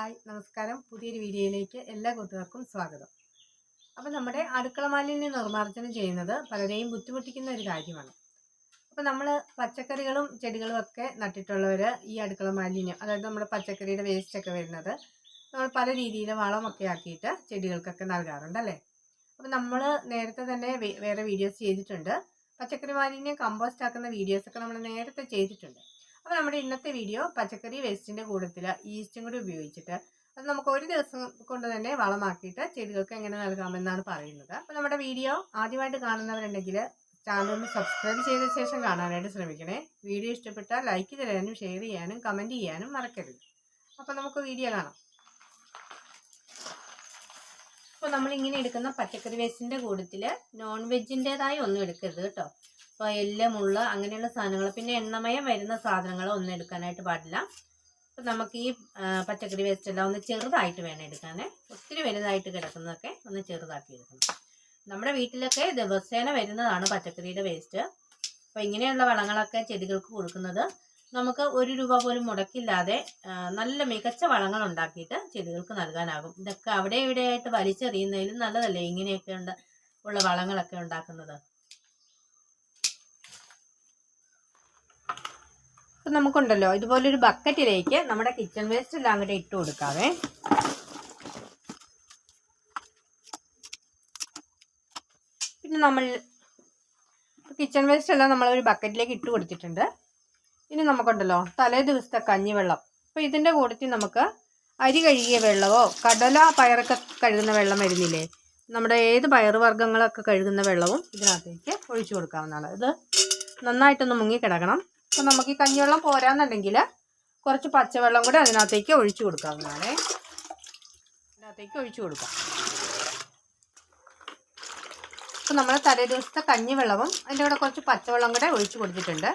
Hi നമസ്കാരം. പുതിയൊരു വീഡിയോയിലേക്ക് എല്ലാ കൂട്ടുകാർക്കും സ്വാഗതം. അപ്പോൾ നമ്മുടെ അടുക്കള മാലിന്യം നിർമ്മാർജനം ചെയ്യുന്നത് പലരെയും ബുദ്ധിമുട്ടിക്കുന്ന ഒരു കാര്യമാണ്. അപ്പോൾ നമ്മൾ പച്ചക്കറികളും ചെടികളും ഒക്കെ നട്ടിട്ടുള്ളവർ ഈ അടുക്കള മാലിന്യം അതായത് നമ്മുടെ പച്ചക്കറിയുടെ വേസ്റ്റ് ഒക്കെ വരുന്നത് നമ്മൾ പല രീതിയിൽ വളമൊക്കെ ആക്കിയിട്ട് ചെടികൾക്കൊക്കെ നൽകാറുണ്ട് അല്ലേ? അപ്പോൾ നമ്മൾ നേരത്തെ തന്നെ വേറെ വീഡിയോസ് ചെയ്തിട്ടുണ്ട്. പച്ചക്കറി മാലിന്യം കമ്പോസ്റ്റ് ആക്കുന്ന വീഡിയോസൊക്കെ നമ്മൾ നേരത്തെ ചെയ്തിട്ടുണ്ട്. അപ്പോൾ നമ്മുടെ ഇന്നത്തെ വീഡിയോ പച്ചക്കറി വേസ്റ്റിന്റെ കൂട്ടത്തിൽ ഈസ്റ്റും കൂടി ഉപയോഗിച്ചിട്ട് അത് നമുക്ക് ഒരു ദിവസം കൊണ്ട് തന്നെ വളമാക്കിയിട്ട് ചെടികൾക്ക് എങ്ങനെ നൽകാമെന്നാണ് പറയുന്നത്. അപ്പോൾ നമ്മുടെ വീഡിയോ ആദ്യമായിട്ട് കാണുന്നവരുണ്ടെങ്കിൽ ചാനൽ സബ്സ്ക്രൈബ് ചെയ്ത ശേഷം കാണാനായിട്ട് ശ്രമിക്കണേ. വീഡിയോ ഇഷ്ടപ്പെട്ടാൽ ലൈക്ക് തരാനും ഷെയർ ചെയ്യാനും കമന്റ് ചെയ്യാനും മറക്കരുത്. അപ്പോൾ നമുക്ക് വീഡിയോ കാണാം. അപ്പോൾ നമ്മൾ ഇങ്ങനെ എടുക്കുന്ന പച്ചക്കറി വേസ്റ്റിന്റെ കൂട്ടത്തിൽ നോൺ വെജിന്റെതായ ഒന്നും എടുക്കരുത് കേട്ടോ. ഇപ്പോൾ എല്ല് മുള്ള അങ്ങനെയുള്ള സാധനങ്ങൾ. പിന്നെ എണ്ണമയം വരുന്ന സാധനങ്ങൾ ഒന്നും എടുക്കാനായിട്ട് പാടില്ല. അപ്പം നമുക്ക് ഈ പച്ചക്കറി വേസ്റ്റ് എല്ലാം ഒന്ന് ചെറുതായിട്ട് വേണം എടുക്കാനേ. ഒത്തിരി വലുതായിട്ട് കിടക്കുന്നതൊക്കെ ഒന്ന് ചെറുതാക്കി എടുക്കണം. നമ്മുടെ വീട്ടിലൊക്കെ ദിവസേന വരുന്നതാണ് പച്ചക്കറിയുടെ വേസ്റ്റ് അപ്പോൾ ഇങ്ങനെയുള്ള വളങ്ങളൊക്കെ ചെടികൾക്ക് കൊടുക്കുന്നത് നമുക്ക് ഒരു രൂപ പോലും മുടക്കില്ലാതെ നല്ല മികച്ച വളങ്ങൾ ഉണ്ടാക്കിയിട്ട് ചെടികൾക്ക് നൽകാനാകും. ഇതൊക്കെ അവിടെ ഇവിടെയായിട്ട് വലിച്ചെറിയുന്നതിലും നല്ലതല്ലേ ഇങ്ങനെയൊക്കെ ഉള്ള വളങ്ങളൊക്കെ ഉണ്ടാക്കുന്നത്. അപ്പം നമുക്കുണ്ടല്ലോ. ഇതുപോലൊരു ബക്കറ്റിലേക്ക് നമ്മുടെ കിച്ചൺ വേസ്റ്റ് എല്ലാം കൂടെ ഇട്ട് കൊടുക്കാവേ. പിന്നെ നമ്മൾ കിച്ചൺ വേസ്റ്റ് എല്ലാം നമ്മൾ ഒരു ബക്കറ്റിലേക്ക് ഇട്ട് കൊടുത്തിട്ടുണ്ട്. ഇനി നമുക്കുണ്ടല്ലോ തലേ ദിവസത്തെ കഞ്ഞിവെള്ളം. അപ്പോൾ ഇതിന്റെ കൂട്ടത്തിൽ നമുക്ക് അരി കഴുകിയ വെള്ളമോ കടല പയറൊക്കെ കഴുകുന്ന വെള്ളം വരുന്നില്ലേ? നമ്മുടെ ഏത് പയറുവർഗങ്ങളൊക്കെ കഴുകുന്ന വെള്ളവും ഇതിനകത്തേക്ക് ഒഴിച്ചു കൊടുക്കാവുന്നതാണ്. ഇത് നന്നായിട്ടൊന്ന് മുങ്ങിക്കിടക്കണം. അപ്പോൾ നമുക്ക് ഈ കഞ്ഞിവെള്ളം പോരാന്നുണ്ടെങ്കിൽ കുറച്ച് പച്ചവെള്ളം കൂടെ അതിനകത്തേക്ക് ഒഴിച്ചു കൊടുക്കാവുന്നതാണ്. അതിനകത്തേക്ക് ഒഴിച്ചു കൊടുക്കാം. അപ്പോൾ നമ്മൾ തലേ ദിവസത്തെ കഞ്ഞിവെള്ളവും അതിന്റെ കൂടെ കുറച്ച് പച്ചവെള്ളം കൂടെ ഒഴിച്ചു കൊടുത്തിട്ടുണ്ട്.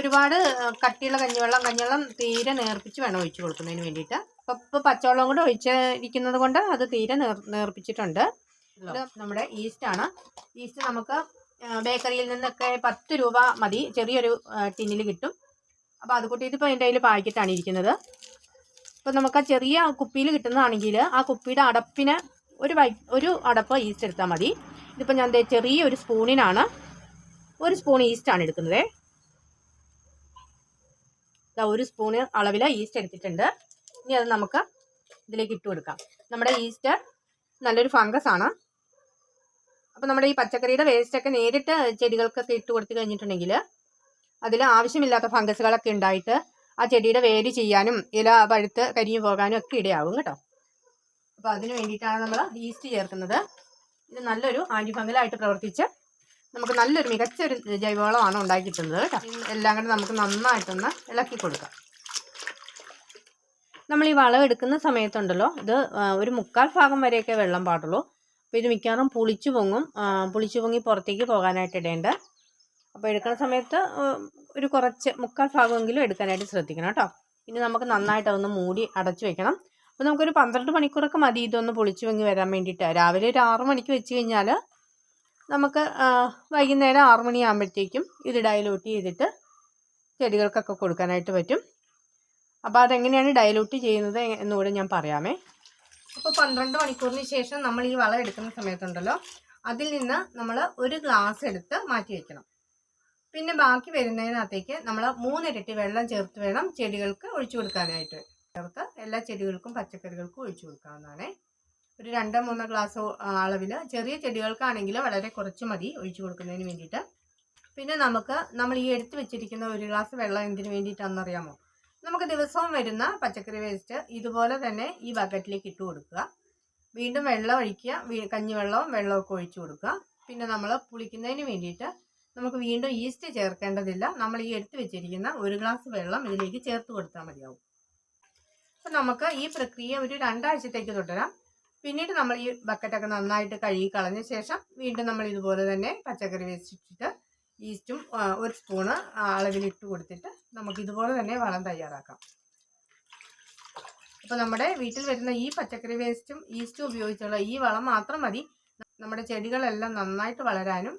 ഒരുപാട് കട്ടിയുള്ള കഞ്ഞിവെള്ളം കഞ്ഞിവെള്ളം തീരെ നേർപ്പിച്ച് വേണം ഒഴിച്ചു കൊടുക്കുന്നതിന് വേണ്ടിയിട്ട്. അപ്പോൾ ഇപ്പോൾ പച്ചവെള്ളം കൂടെ ഒഴിച്ചിരിക്കുന്നത് കൊണ്ട് അത് തീരെ നേർ നേർപ്പിച്ചിട്ടുണ്ട്. നമ്മുടെ ഈസ്റ്റാണ് ഈസ്റ്റ് നമുക്ക് ബേക്കറിയിൽ നിന്നൊക്കെ പത്ത് രൂപ മതി. ചെറിയൊരു ടിന്നിൽ കിട്ടും. അപ്പോൾ അത് കൂട്ടിയിട്ട് ഇപ്പോൾ എന്റെ പാക്കറ്റാണ് ഇരിക്കുന്നത്. അപ്പോൾ നമുക്ക് ആ ചെറിയ കുപ്പിയിൽ കിട്ടുന്നതാണെങ്കിൽ ആ കുപ്പിയുടെ അടപ്പിന് ഒരു ഒരു അടപ്പ് ഈസ്റ്റ് എടുത്താൽ മതി. ഇതിപ്പോൾ ഞാൻ ചെറിയ ഒരു സ്പൂണിനാണ് ഒരു സ്പൂൺ ഈസ്റ്റാണ് എടുക്കുന്നത്. ഒരു സ്പൂണ് അളവിൽ ഈസ്റ്റ് എടുത്തിട്ടുണ്ട്. ഇനി അത് നമുക്ക് ഇതിലേക്ക് ഇട്ട് കൊടുക്കാം. നമ്മുടെ ഈസ്റ്റ് നല്ലൊരു ഫംഗസ് ആണ്. അപ്പോൾ നമ്മുടെ ഈ പച്ചക്കറിയുടെ വേസ്റ്റൊക്കെ നേരിട്ട് ചെടികൾക്കൊക്കെ ഇട്ട് കൊടുത്തു കഴിഞ്ഞിട്ടുണ്ടെങ്കിൽ അതിൽ ആവശ്യമില്ലാത്ത ഫംഗസുകളൊക്കെ ഉണ്ടായിട്ട് ആ ചെടിയുടെ വേര് ചെയ്യാനും ഇല പഴുത്ത് കരിഞ്ഞു പോകാനും ഒക്കെ ഇടയാവും കേട്ടോ. അപ്പോൾ അതിന് വേണ്ടിയിട്ടാണ് നമ്മൾ ഈസ്റ്റ് ചേർക്കുന്നത്. ഇത് നല്ലൊരു ആന്റിഫംഗലായിട്ട് പ്രവർത്തിച്ച് നമുക്ക് നല്ലൊരു മികച്ചൊരു ജൈവവളമാണ് ഉണ്ടാക്കി കിട്ടുന്നത് കേട്ടോ. എല്ലാം കൂടെ നമുക്ക് നന്നായിട്ടൊന്ന് ഇളക്കി കൊടുക്കാം. നമ്മൾ ഈ വളം എടുക്കുന്ന സമയത്തുണ്ടല്ലോ ഇത് ഒരു മുക്കാൽ ഭാഗം വരെയൊക്കെ വെള്ളം പാടുള്ളൂ. അപ്പോൾ ഇത് മിക്കവാറും പുളിച്ചു പൊങ്ങും. പുളിച്ചു പൊങ്ങി പുറത്തേക്ക് പോകാനായിട്ട് ഇടേണ്ട. അപ്പോൾ എടുക്കുന്ന സമയത്ത് ഒരു കുറച്ച് മുക്കാൽ ഭാഗമെങ്കിലും എടുക്കാനായിട്ട് ശ്രദ്ധിക്കണം കേട്ടോ. ഇനി നമുക്ക് നന്നായിട്ട് അതൊന്ന് മൂടി അടച്ചു വെക്കണം. അപ്പോൾ നമുക്കൊരു പന്ത്രണ്ട് മണിക്കൂറൊക്കെ മതി ഇതൊന്ന് പൊളിച്ചു പൊങ്ങി വരാൻ വേണ്ടിയിട്ട്. രാവിലെ ഒരു ആറ് മണിക്ക് വെച്ച് കഴിഞ്ഞാൽ നമുക്ക് വൈകുന്നേരം ആറ് മണിയാകുമ്പോഴത്തേക്കും ഇത് ഡയലൂട്ട് ചെയ്തിട്ട് ചെടികൾക്കൊക്കെ കൊടുക്കാനായിട്ട് പറ്റും. അപ്പോൾ അതെങ്ങനെയാണ് ഡയലൂട്ട് ചെയ്യുന്നത് എന്നുകൂടെ ഞാൻ പറയാമേ. അപ്പോൾ പന്ത്രണ്ട് മണിക്കൂറിന് ശേഷം നമ്മൾ ഈ വളം എടുക്കുന്ന സമയത്തുണ്ടല്ലോ അതിൽ നിന്ന് നമ്മൾ ഒരു ഗ്ലാസ് എടുത്ത് മാറ്റി വയ്ക്കണം പിന്നെ ബാക്കി വരുന്നതിനകത്തേക്ക് നമ്മൾ മൂന്നിരട്ടി വെള്ളം ചേർത്ത് വേണം ചെടികൾക്ക് ഒഴിച്ചു കൊടുക്കാനായിട്ട്. ചേർത്ത് എല്ലാ ചെടികൾക്കും പച്ചക്കറികൾക്കും ഒഴിച്ചു കൊടുക്കാവുന്നതാണ്. ഒരു രണ്ടോ മൂന്നോ ഗ്ലാസ് അളവിൽ ചെറിയ ചെടികൾക്കാണെങ്കിൽ വളരെ കുറച്ച് മതി ഒഴിച്ചു കൊടുക്കുന്നതിന് വേണ്ടിയിട്ട്. പിന്നെ നമുക്ക് നമ്മൾ ഈ എടുത്ത് വെച്ചിരിക്കുന്ന ഒരു ഗ്ലാസ് വെള്ളം എന്തിനു വേണ്ടിയിട്ടാണെന്നറിയാമോ? നമുക്ക് ദിവസവും വരുന്ന പച്ചക്കറി വേസ്റ്റ് ഇതുപോലെ തന്നെ ഈ ബക്കറ്റിലേക്ക് ഇട്ട് കൊടുക്കുക. വീണ്ടും വെള്ളം ഒഴിക്കുക. കഞ്ഞിവെള്ളവും വെള്ളമൊക്കെ ഒഴിച്ചു കൊടുക്കുക. പിന്നെ നമ്മൾ പുളിക്കുന്നതിന് വേണ്ടിയിട്ട് നമുക്ക് വീണ്ടും ഈസ്റ്റ് ചേർക്കേണ്ടതില്ല. നമ്മൾ ഈ എടുത്ത് വെച്ചിരിക്കുന്ന ഒരു ഗ്ലാസ് വെള്ളം ഇതിലേക്ക് ചേർത്ത് കൊടുത്താൽ മതിയാവും. അപ്പം നമുക്ക് ഈ പ്രക്രിയ ഒരു രണ്ടാഴ്ചത്തേക്ക് തുടരാം. പിന്നീട് നമ്മൾ ഈ ബക്കറ്റൊക്കെ നന്നായിട്ട് കഴുകി കളഞ്ഞ ശേഷം വീണ്ടും നമ്മൾ ഇതുപോലെ തന്നെ പച്ചക്കറി ഇട്ടിട്ട് ഈസ്റ്റും ഒരു സ്പൂണ് അളവിൽ ഇട്ട് കൊടുത്തിട്ട് നമുക്ക് ഇതുപോലെ തന്നെ വളം തയ്യാറാക്കാം. അപ്പോൾ നമ്മുടെ വീട്ടിൽ വരുന്ന ഈ പച്ചക്കറി വേസ്റ്റും ഈസ്റ്റും ഉപയോഗിച്ചുള്ള ഈ വളം മാത്രം മതി. നമ്മുടെ ചെടികളെല്ലാം നന്നായിട്ട് വളരാനും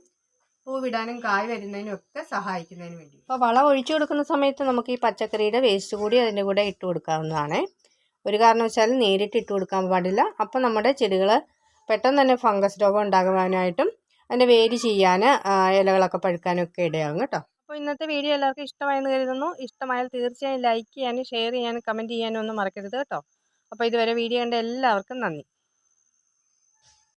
പൂവിടാനും കായ് വരുന്നതിനും ഒക്കെ സഹായിക്കുന്നതിന് വേണ്ടി. അപ്പോൾ വളം ഒഴിച്ചു കൊടുക്കുന്ന സമയത്ത് നമുക്ക് ഈ പച്ചക്കറിയുടെ വേസ്റ്റ് കൂടി അതിന്റെ കൂടെ ഇട്ട് കൊടുക്കാവുന്നതാണ്. ഒരു കാരണവശാലും നേരിട്ട് ഇട്ട് കൊടുക്കാൻ പാടില്ല. അപ്പോൾ നമ്മുടെ ചെടികൾ പെട്ടെന്ന് തന്നെ ഫംഗസ് രോഗം ഉണ്ടാകുവാനായിട്ടും അതിന്റെ വേര് ചെയ്യാൻ ഇലകളൊക്കെ പഴുക്കാനും ഒക്കെ ഇടയാകും കേട്ടോ. അപ്പോൾ ഇന്നത്തെ വീഡിയോ എല്ലാവർക്കും ഇഷ്ടമായെന്ന് കരുതുന്നു. ഇഷ്ടമായാൽ തീർച്ചയായും ലൈക്ക് ചെയ്യാനും ഷെയർ ചെയ്യാനും കമന്റ് ചെയ്യാനും ഒന്നും മറക്കരുത് കേട്ടോ. അപ്പോൾ ഇതുവരെ വീഡിയോ കണ്ട എല്ലാവർക്കും നന്ദി.